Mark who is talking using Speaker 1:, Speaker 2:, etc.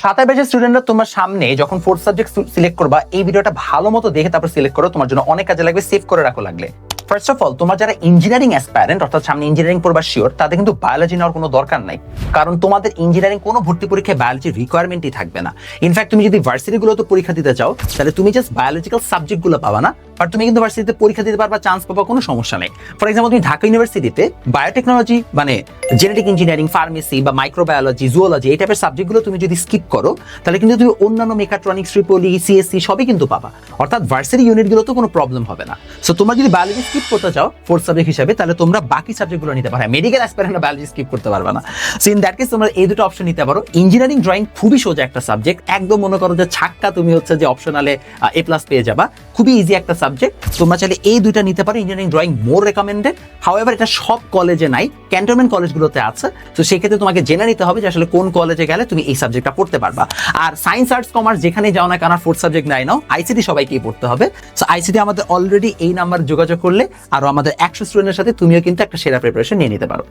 Speaker 1: সাতাই ব্যাচের স্টুডেন্টরা তোমার সামনে যখন ফোর্থ সাবজেক্ট সিলেক্ট করবা, এই ভিডিওটা ভালো মতো দেখে তারপর সিলেক্ট করো, তোমার জন্য অনেক কাজে লাগবে সেভ করে রাখো লাগলে। ফার্স্ট অফ অল তোমার যারা ইঞ্জিনিয়ারিং অ্যাসপারেন্ট অর্থাৎ সামনে ইঞ্জিনিয়ারিং পড়বা শিওর তাদের কিন্তু বায়োলজি নেওয়ার কোনো দরকার নাই। কারণ তোমাদের ইঞ্জিনিয়ারিং কোনো ভর্তি পরীক্ষায় বায়োলজির রিকোয়ারমেন্টই থাকবে না। ইনফ্যাক্ট তুমি যদি ভার্সিটিগুলোতে পরীক্ষা দিতে চাও, তাহলে তুমি জাস্ট বায়োলজিক্যাল সাবজেক্টগুলো পাবা না। বাট তুমি কিন্তু ভার্সিটিতে পরীক্ষা দিতে পারবা চান্স পাবা, কোনো সমস্যা নেই। ফর এক্সাম্পল তুমি ঢাকা ইউনিভার্সিটিতে বায়োটেকনোলজি মানে জেনেটিক ইঞ্জিনিয়ারিং ফার্মেসি বা মাইক্রোবায়োলজি জুওলজি এই টাইপের সাবজেক্টগুলো তুমি যদি স্কিপ করো, তাহলে কিন্তু তুমি অন্যান্য মেকাট্রনিক্স ট্রিপলি সিএসসি সবই কিন্তু পাবা। অর্থাৎ ভার্সিটি ইউনিটগুলোতে কোনো প্রবলেম হবে না। সো তোমরা যদি বায়োলজি স্কিপ করতে চাও ফোর্থ সাবজেক্ট হিসাবে, তাহলে তোমরা বাকি সাবজেক্টগুলো নিতে পারো। মেডিকেল অ্যাসপারেন্টরা বায়োলজি স্কিপ করতে পারবে না। সো ইন দ্যাট কেস তোমরা এই দুটো অপশন নিতে পারো। ইঞ্জিনিয়ারিং ড্রয়িং খুবই সোজা একটা সাবজেক্ট একদম মনে করো যে ছাক্কা তুমি হচ্ছে যে অপশনালে এ প্লাস পেয়ে যাবা। খুবই ইজি একটা তোমরা চাইলে এই দুইটা নিতে পারো engineering drawing more recommended however এটা সব কলেজে নাই ক্যান্টনমেন্ট কলেজগুলোতে আছে। তো সেক্ষেত্রে তোমাকে জেনে নিতে হবে যে আসলে কোন কলেজে গেলে তুমি এই সাবজেক্টটা পড়তে পারবা। আর সায়েন্স আর্টস কমার্স যেখানে যাও না কেন ফোর্থ সাবজেক্ট নাই, নাও আইসিটি সবাইকেই পড়তে হবে। সো আইসিটি আমাদের অলরেডি এই নাম্বার যোগাযোগ করলে, আরও আমাদের একশো স্টুডেন্টের সাথে তুমিও কিন্তু একটা সেরা প্রিপারেশন নিয়ে নিতে পারো।